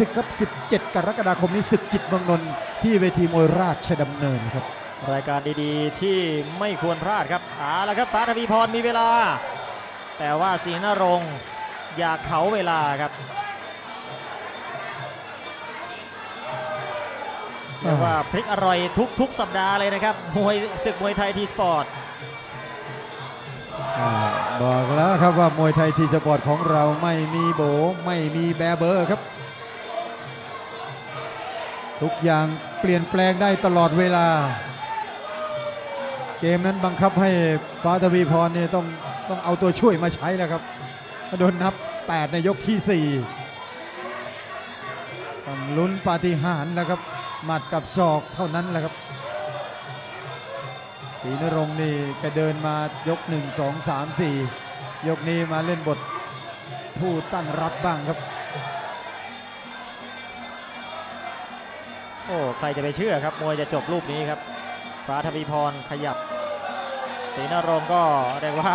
ศึกครับ 17 กรกฎาคมนี้ศึกจิตเมืองนนท์ที่เวทีมวยราชดำเนินครับ รายการดีๆ ที่ไม่ควรพลาดครับเอาละครับฟ้าทวีพรมีเวลา แต่ว่าสีนรงค์อยากเขาเวลาครับเรียกว่าพลิกอร่อยทุก ๆ สัปดาห์เลยนะครับมวยศึกมวยไทยทีสปอร์ตอ่าบอกแล้วครับว่ามวยไทยทีสปอร์ตของเราไม่มีโบไม่มีแบร์เบอร์ครับ ทุกอย่างเปลี่ยนแปลงได้ตลอดเวลา เกมนั้นบังคับให้ฟ้าทวีพรเนี่ยต้องต้องเอาตัวช่วยมาใช้แล้วครับโดนนับ 8 ในยกที่ 4 ต้องลุ้นปาฏิหาริย์แล้วครับ หมัดกับศอกเท่านั้นแหละครับศรีนรงค์นี่แกเดินมายก 1 2 3 4 ยกนี้มาเล่นบทผู้ตั้งรับบ้างครับ อ้ใครจะไปเชื่อครับมวยจะจบรูปนี้ครับฟ้าทวีพรขยับสีนรงก็เรียกว่า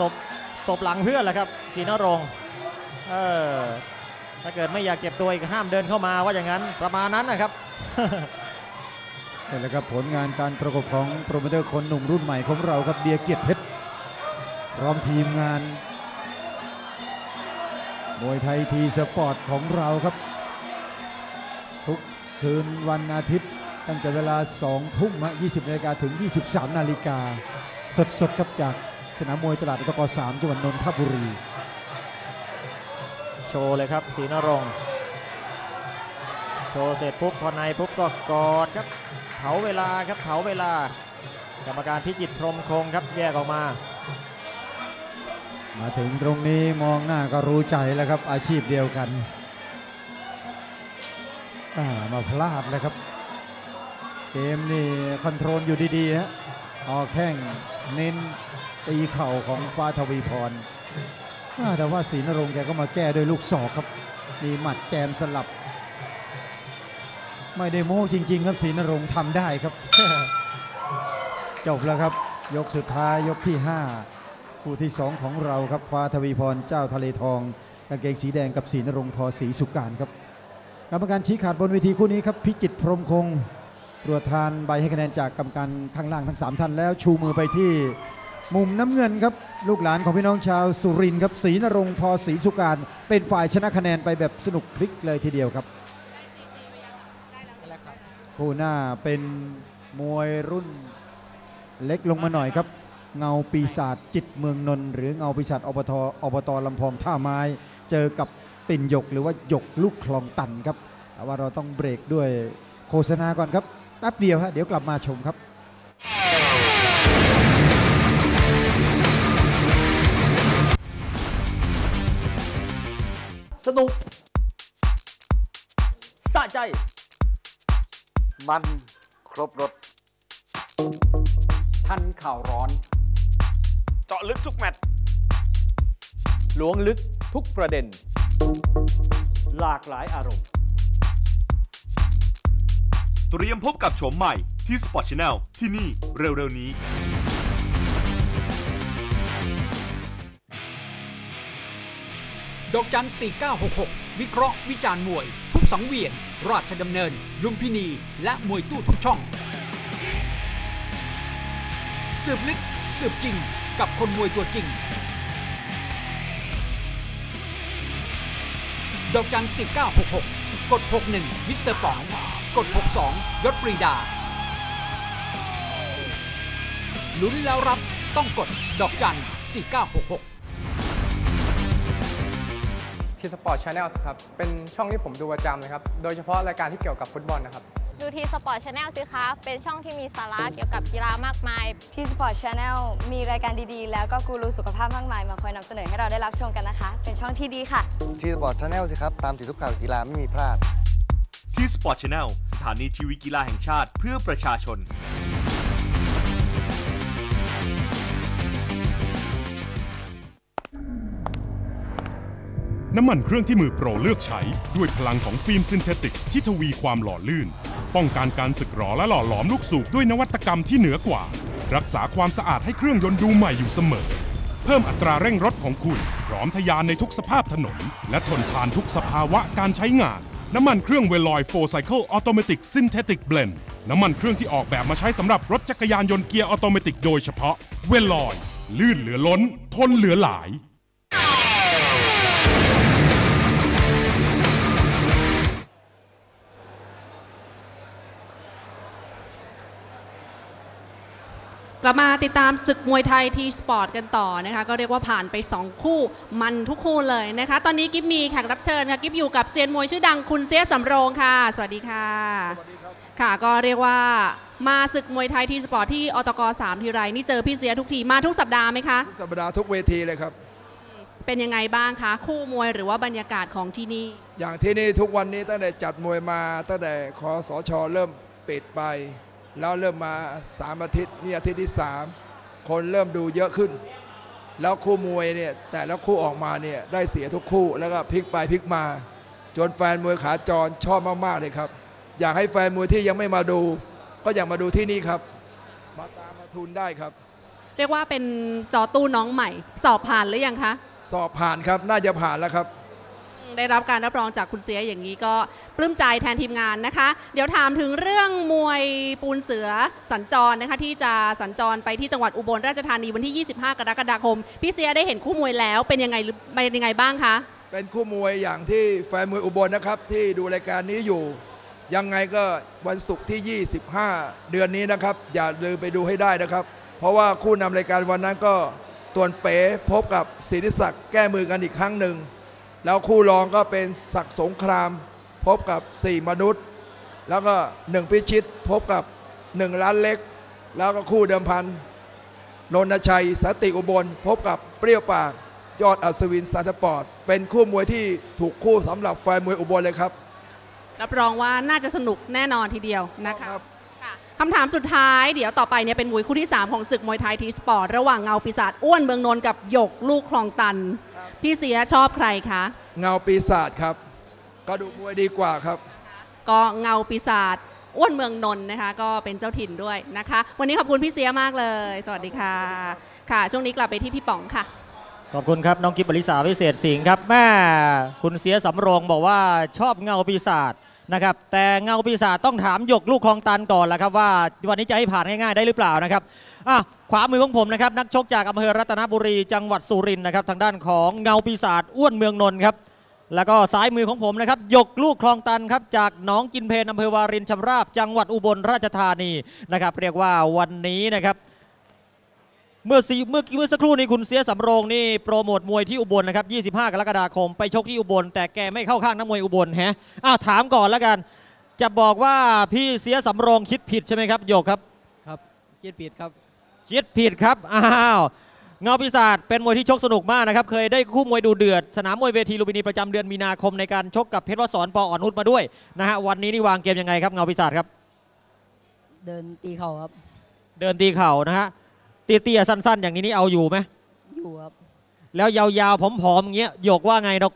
ตบตบหลังเพื่อนแหละครับสีนรงเออถ้าเกิดไม่อยากเจ็บตัวอีกห้ามเดินเข้ามาว่าอย่างนั้นประมาณนั้นนะครับนี่แหละครับผลงานการประกบของโปรโมเตอร์คนหนุ่มรุ่นใหม่ของเราครับเบียเกียรติเพชรพร้อมทีมงานมวยไทยทีสปอร์ตของเราครับ คืนวันอาทิตย์ตั้งแต่เวลา 2 ทุ่มฮะ20นาฬิกาถึง 23 นาฬิกา สดๆครับจากสนามมวยตลาดอุตกร3จังหวัดนนทบุรี โชว์เลยครับสีนรงค์โชว์เสร็จปุ๊บพอในปุ๊บก็กอดครับเผาเวลาครับเผาเวลากรรมการพิจิตรพรหมคงครับแยกออกมา มาถึงตรงนี้มองหน้าก็รู้ใจแล้วครับอาชีพเดียวกันอ่า มาพลาดเลยครับ เกมนี่คอนโทรลอยู่ดีๆฮะออกแข้งเน้นตีเข่าของฟ้าทวีพรแต่ว่าศรีนรงค์แกก็มาแก้ด้วยลูกศอกครับ มีหมัดแจมสลับ ไม่ได้โม้จริง ๆ ครับศรีนรงค์ทำได้ครับ จบแล้วครับ ยกสุดท้ายยกที่ 5 คู่ที่ 2 ของเราครับฟ้าทวีพรเจ้าทะเลทองกางเกงสีแดงกับศรีนรงค์ทอศรีสุการครับ กรรมการชี้ขาดบนเวทีคู่นี้ครับพิจิตพรมคงตรวจทานใบให้คะแนนจากกรรมการข้างล่างทั้ง 3 ท่านแล้วชูมือไปที่มุมน้ำเงินครับลูกหลานของพี่น้องชาวสุรินทร์ครับศรีนรงค์ทอศรีสุการเป็นฝ่ายชนะคะแนนไปแบบสนุกพลิกเลยทีเดียวครับคู่หน้าเป็นมวยรุ่นเล็กลงมาหน่อยครับ เงาปีศาจจิตเมืองนนหรือเงาปีศาจอบตอบตลำพองท่าไม้ เจอกับ ปิ่นหยกหรือว่าหยกลูกคลองตันครับแต่ว่าเราต้องเบรกด้วยโฆษณาก่อนครับแป๊บเดียวฮะเดี๋ยวกลับมาชมครับสนุกสะใจ มันครบรถ ทันข่าวร้อน เจาะลึกทุกแมตช์ล้วงลึกทุกประเด็น หลากหลายอารมณ์ เตรียมพบกับโฉมใหม่ที่ Sport Channel ที่นี่เร็วๆนี้ ดอกจัน 4966 วิเคราะห์วิจารณ์มวย ทุกสังเวียน ราชดำเนิน ลุมพินี และมวยตู้ทุกช่อง สืบลึกสืบจริงกับคนมวยตัวจริง ดอกจัน4966 กด 61 มิสเตอร์ป๋อง กด 62 ยศปรีดา ลุ้นแล้วรับต้องกดดอกจัน 4966ทีสปอร์ตชาแนลครับ เป็นช่องที่ผมดูประจำเลยครับ โดยเฉพาะรายการที่เกี่ยวกับฟุตบอลนะครับ ดูทีสปอร์ตชาแนลสิคะ เป็นช่องที่มีสาระเกี่ยวกับกีฬามากมาย ที่สปอร์ตชาแนลมีรายการดีๆ แล้วก็กูรูสุขภาพมากมายมาคอยนำเสนอให้เราได้รับชมกันนะคะ เป็นช่องที่ดีค่ะ ที่สปอร์ตชาแนลสิครับ ตามติดทุกข่าวกีฬาไม่มีพลาด ที่ Sport Channel สถานีทีวีกีฬาแห่งชาติเพื่อประชาชน น้ำมันเครื่องที่มือโปรเลือกใช้ ด้วยพลังของฟิล์มซินเทติกที่ทวีความหล่อลื่น ป้องกันการสึกหรอและหล่อหลอมลูกสูบด้วยนวัตกรรมที่เหนือกว่า รักษาความสะอาดให้เครื่องยนต์ดูใหม่อยู่เสมอ เพิ่มอัตราเร่งรถของคุณ พร้อมทะยานในทุกสภาพถนน และทนทานทุกสภาวะการใช้งาน น้ำมันเครื่องเวลอย4 Cycle Automatic Synthetic Blend น้ำมันเครื่องที่ออกแบบมาใช้สำหรับรถจักรยานยนต์เกียร์ออโตเมติกโดยเฉพาะ เวลอย ลื่นเหลือล้น ทนเหลือหลาย กลับมาติดตามศึกมวยไทยทีสปอร์ตกันต่อนะคะ ก็เรียกว่าผ่านไป 2 คู่มันทุกคู่เลยนะคะ ตอนนี้กิฟมีแขกรับเชิญค่ะกิฟอยู่กับเซียนมวยชื่อดังคุณเสียสำโรงค่ะ สวัสดีค่ะค่ะก็เรียกว่ามาศึกมวยไทยทีสปอร์ตที่อตก3ทีไรนี่เจอพี่เสียทุกทีมาทุกสัปดาห์ไหมคะสัปดาห์ทุกเวทีเลยครับ เป็นยังไงบ้างคะคู่มวยหรือว่าบรรยากาศของที่นี่ อย่างที่นี่ทุกวันนี้ตั้งแต่จัดมวยมาตั้งแต่คอสชเริ่มปิดไป แล้วเริ่มมา3อาทิตย์นี่อาทิตย์ที่3คนเริ่มดูเยอะขึ้น แล้วคู่มวยเนี่ยแต่ละคู่ออกมาเนี่ยได้เสียทุกคู่แล้วก็พลิกไปพลิกมา จนแฟนมวยขาจรชอบมากๆเลยครับ อยากให้แฟนมวยที่ยังไม่มาดู ก็อยากมาดูที่นี่ครับ มาตามมาทุนได้ครับ เรียกว่าเป็นจอตู้น้องใหม่ สอบผ่านหรือยังคะ สอบผ่านครับน่าจะผ่านแล้วครับ ได้รับการรับรองจากคุณเสียอย่างนี้ก็ปลื้มใจแทนทีมงานนะคะ เดี๋ยวถามถึงเรื่องมวยปูนเสือสัญจรนะคะ ที่จะสัญจรไปที่จังหวัดอุบลราชธานีวันที่ 25 กรกฎาคม พี่เสียได้เห็นคู่มวยแล้วเป็นยังไงหรือเป็นยังไงบ้างคะ เป็นคู่มวยอย่างที่แฟนมวยอุบลนะครับ ที่ดูรายการนี้อยู่ ยังไงก็วันศุกร์ที่ 25 เดือนนี้นะครับ อย่าลืมไปดูให้ได้นะครับ เพราะว่าคู่นำรายการวันนั้นก็ตวนเป๋พบกับศิริศักดิ์แก้มือกันอีกครั้งหนึ่ง แล้วคู่รองก็เป็นศักดิ์สงคราม พบกับ 4 มนุษย์ แล้วก็หนึ่งพิชิตพบกับ 1 ล้านเล็ก แล้วก็คู่เดิมพันนนทชัยสนติอุบล พบกับเปรี้ยวปาก ยอดอัศวินสตาร์ปอร์ตเป็นคู่มวยที่ถูกคู่สำหรับแฟนมวยอุบลเลยครับ รับรองว่าน่าจะสนุกแน่นอนทีเดียวนะคะ ค่ะคำถามสุดท้ายเดี๋ยวต่อไปเนี่ยเป็นมวยคู่ที่ 3 ของศึกมวยไทยทีสปอร์ตระหว่างเงาปีศาจอ้วนเมืองนนท์กับหยกลูกคลองตัน พี่เสียชอบใครคะ เงาปีศาจครับกระดูกมวยดีกว่าครับ ก็เงาปีศาจอ้วนเมืองนนท์นะคะ ก็เป็นเจ้าถิ่นด้วยนะคะ วันนี้ขอบคุณพี่เสียมากเลย สวัสดีค่ะ ค่ะ ช่วงนี้กลับไปที่พี่ป๋องค่ะ ขอบคุณครับน้องกิบบริษาวิเศษสิงห์ครับแม่คุณเสียสำโรงบอกว่าชอบเงาปีศาจ นะครับ แต่เงาปีศาจต้องถามหยกลูกคลองตันก่อนละครับว่าวันนี้จะให้ผ่านง่ายๆได้หรือเปล่านะครับอะขวามือของผมนะครับนักชกจากอำเภอรัตนบุรีจังหวัดสุรินทร์นะครับทางด้านของเงาปีศาจอ้วนเมืองนนท์ครับแล้วก็ซ้ายมือของผมนะครับหยกลูกคลองตันครับจากหนองกินเพนอำเภอวารินชำราบ จังหวัดอุบลราชธานีนะครับเรียกว่าวันนี้นะครับ เมื่อสีเมื่อเมื่อสักครู่นี้คุณเสียสำโรงนี่โปรโมทมวยที่อุบลนะครับ 25 กรกฎาคมไปชกที่อุบล แต่แกไม่เข้าข้างนักมวยอุบลแฮะอ้าวถามก่อนแล้วกัน จะบอกว่าพี่เสียสำโรงคิดผิดใช่ไหมครับโยกครับ ครับคิดผิดครับคิดผิดครับอ้าวเงาปีศาจเป็นมวยที่ชกสนุกมากนะครับ เคยได้คู่มวยดูเดือด สนามมวยเวทีลุมพินีประจำเดือนมีนาคมในการชกกับเพชรวสอนปออ่อนนุชมาด้วยนะฮะวันนี้นี่วางเกมยังไงครับเงาปีศาจครับ เดินตีเข่าครับ เดินตีเข่านะฮะ เตี้ยๆสั้น ๆ อย่างนี้นี่เอาอยู่ไหมอยู่ครับแล้วยาวๆผอมๆอย่างเงี้ยโยกว่าไงดอก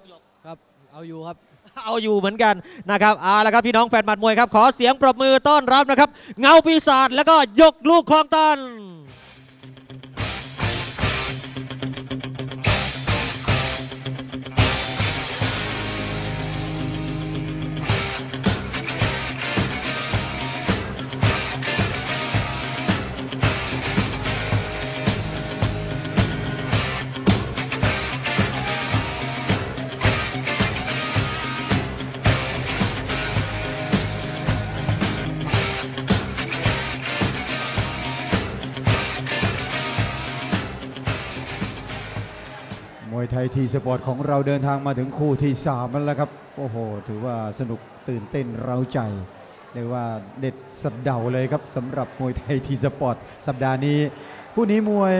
ครับ เอาอยู่ครับ เอาอยู่เหมือนกันนะครับเอาละครับพี่น้องแฟนบัตรมวยครับ ขอเสียงปรบมือต้อนรับนะครับ เงาปีศาจแล้วก็ยกลูกคลองตัน ทยทีสปอร์ตของเราเดินทางมาถึงคู่ที่3แล้วครับ โอ้โห ถือว่าสนุกตื่นเต้นเร้าใจเรียกว่าเด็ดสะเดาเลยครับสำหรับมวยไทยทีสปอร์ตสัปดาห์นี้คู่นี้มวย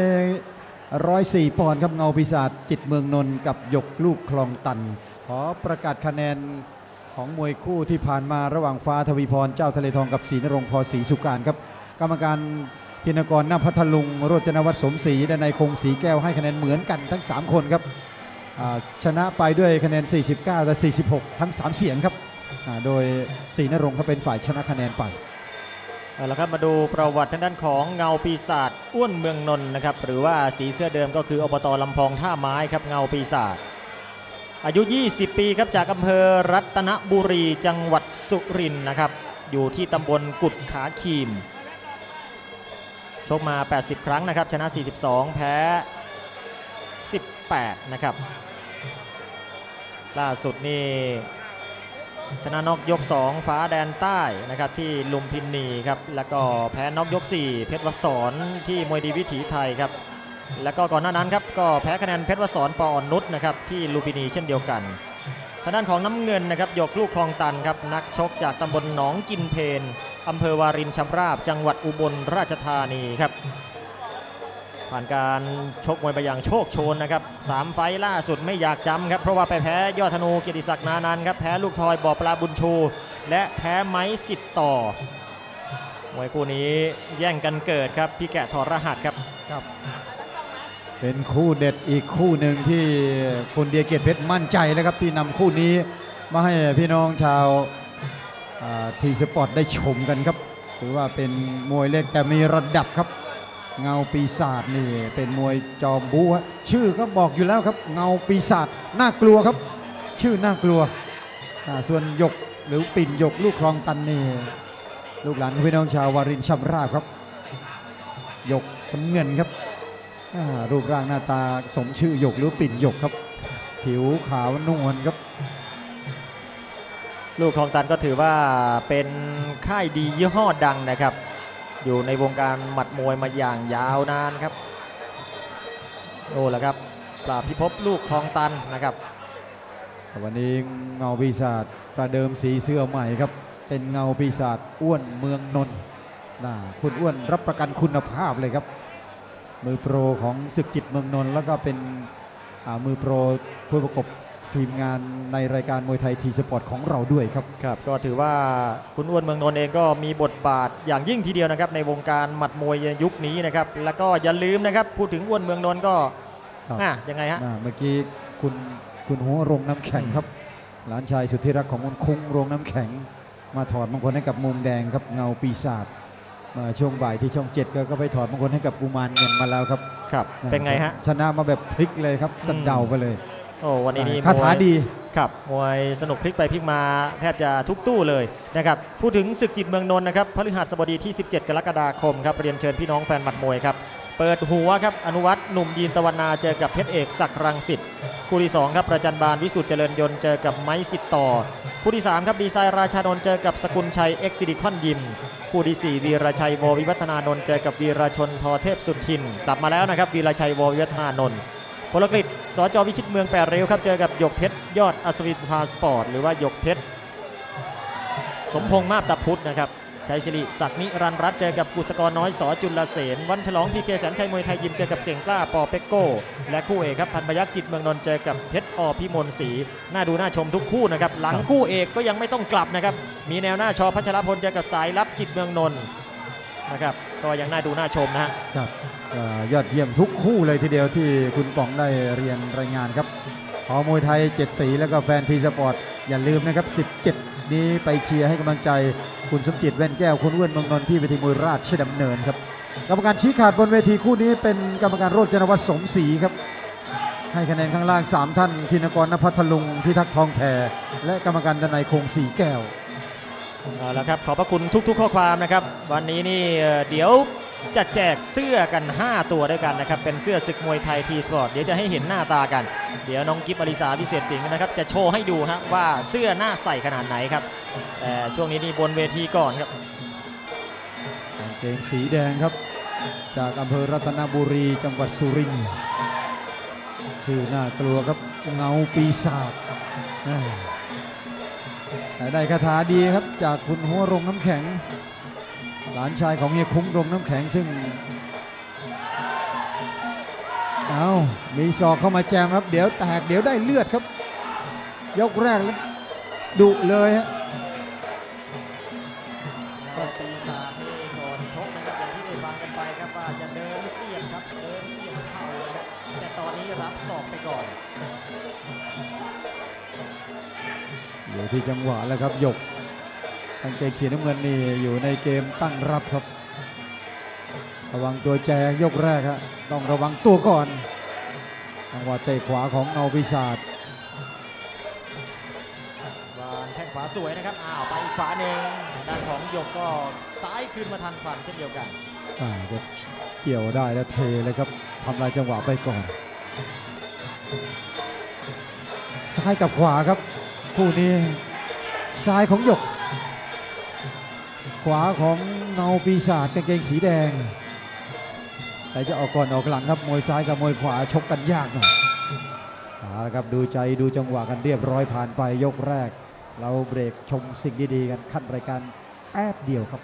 104ปอนด์ครับเงาปีศาจจิตเมืองนนท์กับหยกลูกคลองตัน ขอประกาศคะแนนของมวยคู่ที่ผ่านมาระหว่างฟ้าทวีพรเจ้าทะเลทองกับศรีนรงค์พอศรีสุการครับ กรรมการธินกรนาพัทลุงโรจนวัฒน์สมศรีและนายคงศรีแก้วให้คะแนนเหมือนกันทั้ง 3 คนครับ ชนะไปด้วยคะแนน 49 และ 46 ทั้ง 3 เสียงครับ โดยศรีนรงค์เขาเป็นฝ่ายชนะคะแนนไปเอาละครับมาดูประวัติทางด้านของเงาปีศาจอ้วนเมืองนนท์นะครับหรือว่าสีเสื้อเดิมก็คืออบตลำพองท่าไม้ครับเงาปีศาจอายุ 20 ปีครับจากอำเภอรัตนบุรีจังหวัดสุรินทร์นะครับอยู่ที่ตำบลกุดขาคีมชกมา 80 ครั้งนะครับชนะ 42 แพ้ 18 นะครับ ล่าสุดนี่ชนะนอกยก 2 ฟ้าแดนใต้นะครับที่ลุมพินีครับแล้วก็แพ้นอกยก 4 เพชรวสอนที่มวยดีวิถีไทยครับแล้วก็ก่อนหน้านั้นครับก็แพ้คะแนนเพชรวสอนปอนนุชนะครับที่ลุมพินีเช่นเดียวกันทางด้านของน้ำเงินนะครับยกลูกคลองตันครับนักชกจากตำบลหนองกินเพนอำเภอวารินชำราบ จังหวัดอุบลราชธานีครับ ผ่านการชกมวยไปอย่างโชคโชนนะครับสามไฟล่าสุดไม่อยากจำครับ เพราะว่าไปแพ้ยอดธนูเกียรติศักดิ์นานันครับแพ้ลูกทอยบ่อปลาบุญชู และแพ้ไม้สิทธิ์ต่อมวยคู่นี้แย่งกันเกิดครับ พี่แกะถอดรหัสครับครับ เป็นคู่เด็ดอีกคู่หนึ่งที่คุณเดียเกียรติเพชรมั่นใจนะครับที่นำคู่นี้มาให้พี่น้องชาวทีสปอร์ตได้ชมกันครับถือว่าเป็นมวยเล็กแต่มีระดับครับ เงาปีศาจนี่เป็นมวยจอมบูฮะชื่อก็บอกอยู่แล้วครับ เงาปีศาจน่ากลัวครับ ชื่อน่ากลัวส่วนหยกหรือปิ่นหยกลูกคลองตันนี่ลูกหลานพี่น้องชาววารินชำราบครับหยกคนเงินครับรูปร่างหน้าตาสมชื่อหยกหรือปิ่นหยกครับ ผิวขาวนวลครับ ลูกคลองตันก็ถือว่าเป็นค่ายดียี่ห้อดังนะครับ อยู่ในวงการหมัดมวยมาอย่างยาวนานครับโอ้ล้วครับปราบพิภพลูกคลองตันนะครับ วันนี้เงาปีศาจประเดิมสีเสื้อใหม่ครับ เป็นเงาปีศาจอ้วนเมืองนนท์น่าคุณอ้วนรับประกันคุณภาพเลยครับ มือโปรของศึกจิตเมืองนนท์แล้วก็เป็นมือโปรผู้ประกบ ทีมงานในรายการมวยไทยทีสปอร์ตของเราด้วยครับครับก็ถือว่าคุณอ้วนเมืองนนท์เองก็มีบทบาทอย่างยิ่งทีเดียวนะครับในวงการหมัดมวยยุคนี้นะครับแล้วก็อย่าลืมนะครับพูดถึงอ้วนเมืองนนท์ก็ครับอะยังไงฮะอ่าเมื่อกี้คุณคุณหัวโรงน้ำแข็งครับหลานชายสุดที่รักของคุณคุ้งโรงน้ำแข็ง มาถอดมงคลให้กับมุมแดงครับเงาปีศาจมาช่วงบ่ายที่ช่องเจ็ดก็ก็ไปถอดมงคลให้กับกุมารเงินมาแล้วครับครับเป็นไงฮะชนะมาแบบพลิกเลยครับสันเดาไปเลย โอ้วันนี้นี่คาถามวยดีครับมวยสนุกพลิกไปพลิกมาแทบจะทุกตู้เลยนะครับพูดถึงศึกจิตเมืองนนท์นะครับพฤหัสบดีที่ 17 กรกฎาคมครับเรียนเชิญพี่น้องแฟนหมัดมวยครับเปิดหัวครับอนุวัฒน์หนุ่มยีนตะวันนาเจอกับเพชรเอกศักดิ์รังสิตคู่ที่2ครับประจันบานวิสุทธ์เจริญยนต์เจอกับไม้สิทธิ์ต่อ คู่ที่3ครับดีไซน์ราชานนท์เจอกับสกุลชัยเอ็กซิลิคอนยิม คู่ที่4วีรชัยววิวัฒนานนท์เจอกับวีรชนทอเทพสุทิน กลับมาแล้วนะครับวีรชัยววิวัฒนานนท์ พลกฤษสจวิชิตเมืองแปดเร็วครับ เจอกับหยกเพชรยอดอัศวินทรานสปอร์ต หรือว่าหยกเพชรสมพงษ์มาบตาพุทธนะครับชัยศิริศักดิ์นิรันรัตเจอกับกุศกรน้อยสอจุลเสนวันฉลองพีเคแสนชัยมวยไทยยิมเจอกับเก่งกล้าปอเป็กโก้ และคู่เอกครับพันพยักษ์จิตเมืองนนท์เจอกับเพชรอพิมลศรีน่าดูน่าชมทุกคู่นะครับหลังคู่เอกก็ยังไม่ต้องกลับนะครับมีแนวหน้าชอพัชรพลเจอกับสายลับจิตเมืองนนท์ นะครับ ก็ยังน่าดูน่าชมนะฮะครับยอดเยี่ยมทุกคู่เลยทีเดียวที่คุณป๋องได้เรียนรายงานครับขอมวยไทย 7 สีแล้วก็แฟนทีสปอร์ตอย่าลืมนะครับ 17 นี้ไปเชียร์ให้กำลังใจคุณสมจิตแว่นแก้วคุณอ้วนเมืองนนท์ที่เวทีมวยราชดำเนินครับกรรมการชี้ขาดบนเวทีคู่นี้เป็นกรรมการโรจนวัฒน์สมศรีครับ ให้คะแนนข้างล่าง 3 ท่านธินกรนภัทรลุงพิทักษ์ทองแทและกรรมการดนัยคงสีแก้ว เอาละครับขอบพระคุณทุก ๆ ข้อความนะครับ วันนี้นี่เดี๋ยวจะแจกเสื้อกัน 5 ตัวด้วยกันนะครับ เป็นเสื้อศึกมวยไทยทีสปอร์ตเดี๋ยวจะให้เห็นหน้าตากัน เดี๋ยวน้องกิฟอลิสาพิเศษสิงห์นะครับ จะโชว์ให้ดูฮะว่าเสื้อหน้าใส่ขนาดไหนครับแต่ช่วงนี้นี่บนเวทีก่อนครับกางเกงสีแดงครับ จากอำเภอรัตนบุรีจังหวัดสุรินทร์ชื่อน่ากลัวครับเงาปีศาจ แต่ได้คาถาดีครับจากคุณหัวรงน้ำแข็ง หลานชายของเฮียคุ้งรงน้ำแข็งซึ่งเอามีศอกเข้ามาแจมครับ เดี๋ยวแตกเดี๋ยวได้เลือดครับ ยกแรกแล้วดุเลยฮะ จังหวะแล้วครับหยกกางเกงสีน้ำเงินนี่อยู่ในเกมตั้งรับครับ ระวังตัวแจงยกแรกฮะต้องระวังตัวก่อนจังหวะเตะขวาของเงาปีศาจวางแข้งขวาสวยนะครับอ้าวไปอีกขวาหนึ่งด้านของหยกก็ซ้ายคืนมาทันควันเช่นเดียวกันอ่าจะเกี่ยวได้แล้วเทเลยครับทำลายจังหวะไปก่อนซ้ายกับขวาครับคู่นี้ ซ้ายของหยก ขวาของเงาปีศาจกางเกงสีแดง แต่จะออกก่อนออกหลังครับมวยซ้ายกับมวยขวาชกกันยากหน่อยเอาละครับดูใจดูจังหวะกันเรียบร้อยผ่านไปยกแรก เราเบรกชมสิ่งดีๆกันขั้นรายการแอบเดียวครับ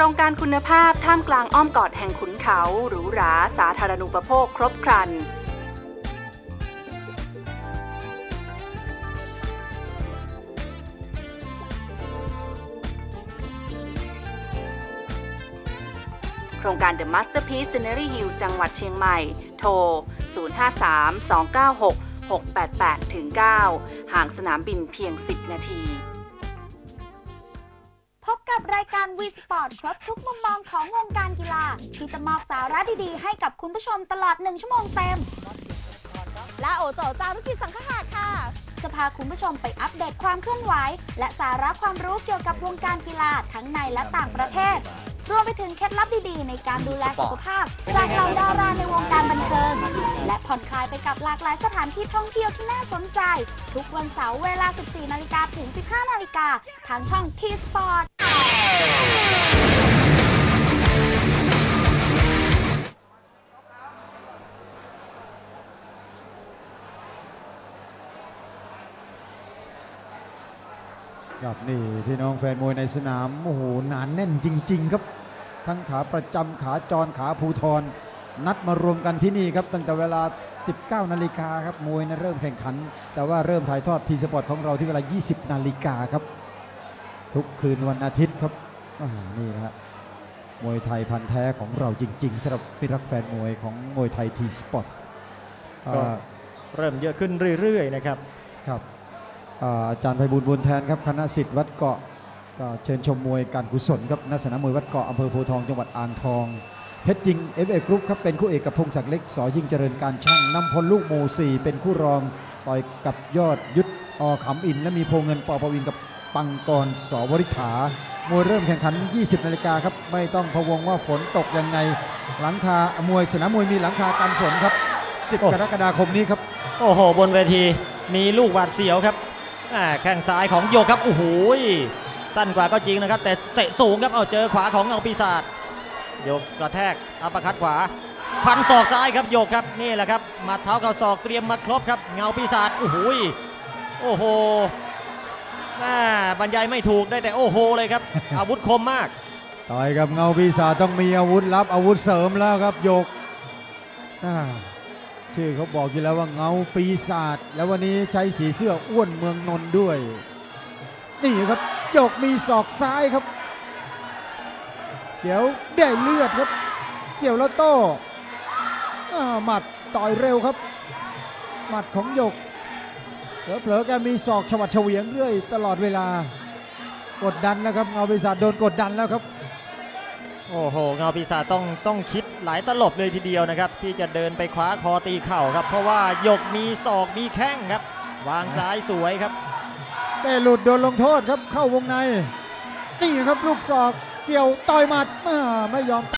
รงการคุณภาพท่ามกลางอ้อมกอดแห่งขุนเขาหรูหราสาธารณูปโภคครบครัน โครงการ The Masterpiece Scenery Hill จังหวัดเชียงใหม่ โทร 053-296-688-9 ห่างสนามบินเพียง 10 นาที พบกับรายการวีสปอร์ตครบทุกมุมมองของวงการกีฬา ที่จะมอบสาระดีๆ ให้กับคุณผู้ชมตลอดหนึ่งชั่วโมงเต็ม และโอโจจารุกิจสังขหาค่ะ จะพาคุณผู้ชมไปอัปเดตความเคลื่อนไหว และสาระความรู้เกี่ยวกับวงการกีฬาทั้งในและต่างประเทศ รวมไปถึงเคล็ดลับดีๆ ในการดูแลสุขภาพจากเหล่าดาราในวงการบันเทิง และผ่อนคลายไปกับหลากหลายสถานที่ท่องเที่ยวที่น่าสนใจ ทุกวันเสาร์เวลา 14 นาฬิกาถึง 15 นาฬิกาทางช่องทีสปอร์ต ครับนี่พี่น้องแฟนมวยในสนามโอ้โหหนานแน่นจริง ๆ ครับ ทั้งขาประจำขาจรขาภูทรนัดมารวมกันที่นี่ครับตั้งแต่เวลา 19 นาฬิกาครับมวยนะเริ่มแข่งขัน แต่ว่าเริ่มถ่ายทอดทีสปอร์ตของเราที่เวลา 20 นาฬิกาครับ ทุกคืนวันอาทิตย์ ครับอ่านี่นะฮะมวยไทยพันธุ์แท้ของเราจริงๆสำหรับพิรักแฟนมวยของมวยไทยทีสปอร์ตก็เริ่มเยอะขึ้นเรื่อยๆนะครับครับอ่าอาจารย์ไพบูลย์บุญแทนครับคณะสิทธิ์วัดเกาะก็เชิญชมมวยการกุศลครับณสนามมวยวัดเกาะอำเภอโพธิ์ทองจังหวัดอ่างทองเพชรจริงเอฟเอกรุ๊ปครับเป็นคู่เอกกับพงศักดิ์เล็กสอยิ่งเจริญการช่างนำพลลูกหมูสี่เป็นคู่รองต่อยกับยอดยุทธอขำอิน และมีโพเงินปอปวินกับปังกรสวริษฐา มวยเริ่มแข่งขัน 20 นาฬิกาครับ ไม่ต้องพะวงว่าฝนตกยังไง หลังคามวยสนามมวยมีหลังคากันฝนครับ 10 กรกฎาคมนี้ครับ โอ้โห บนเวทีมีลูกหวาดเสียวครับอ่าแข้งซ้ายของโยกครับ โอ้โหยสั้นกว่าก็จริงนะครับ แต่เตะสูงครับ เอาเจอขวาของเงาปีศาจ โยกกระแทก อัปเปอร์คัดขวา ฟันศอกซ้ายครับ โยกครับ นี่แหละครับหมัดเท้ากับศอกเตรียมมาครบครับ เงาปีศาจ โอ้โหยโอ้โห แม่บรรยายไม่ถูกได้แต่โอ้โหเลยครับ อาวุธคมมาก ต่อยกับเงาปีศาจต้องมีอาวุธลับอาวุธเสริมแล้วครับโยกอ่าชื่อเขาบอกอยู่แล้วว่าเงาปีศาจแล้ววันนี้ใช้สีเสื้ออ้วนเมืองนนท์ด้วย นี่ครับโยกมีศอกซ้ายครับ เดี๋ยวได้เลือดครับ เกี่ยวแล้วโต้อ่าหมัดต่อยเร็วครับ หมัดของโยก เผลอๆแกมีศอกฉวัดเฉวียงเรื่อยตลอดเวลากดดันแล้วครับเงาปีศาจโดนกดดันแล้วครับ โอ้โหเงาปีศาจต้องต้องคิดหลายตลบเลยทีเดียวนะครับ ที่จะเดินไปคว้าคอตีเข่าครับ เพราะว่าหยกมีศอกมีแข้งครับ วางซ้ายสวยครับแต่หลุดโดนลงโทษครับเข้าวงในนี่ครับลูกศอกเกี่ยวต่อยหมัดอ่าไม่ยอม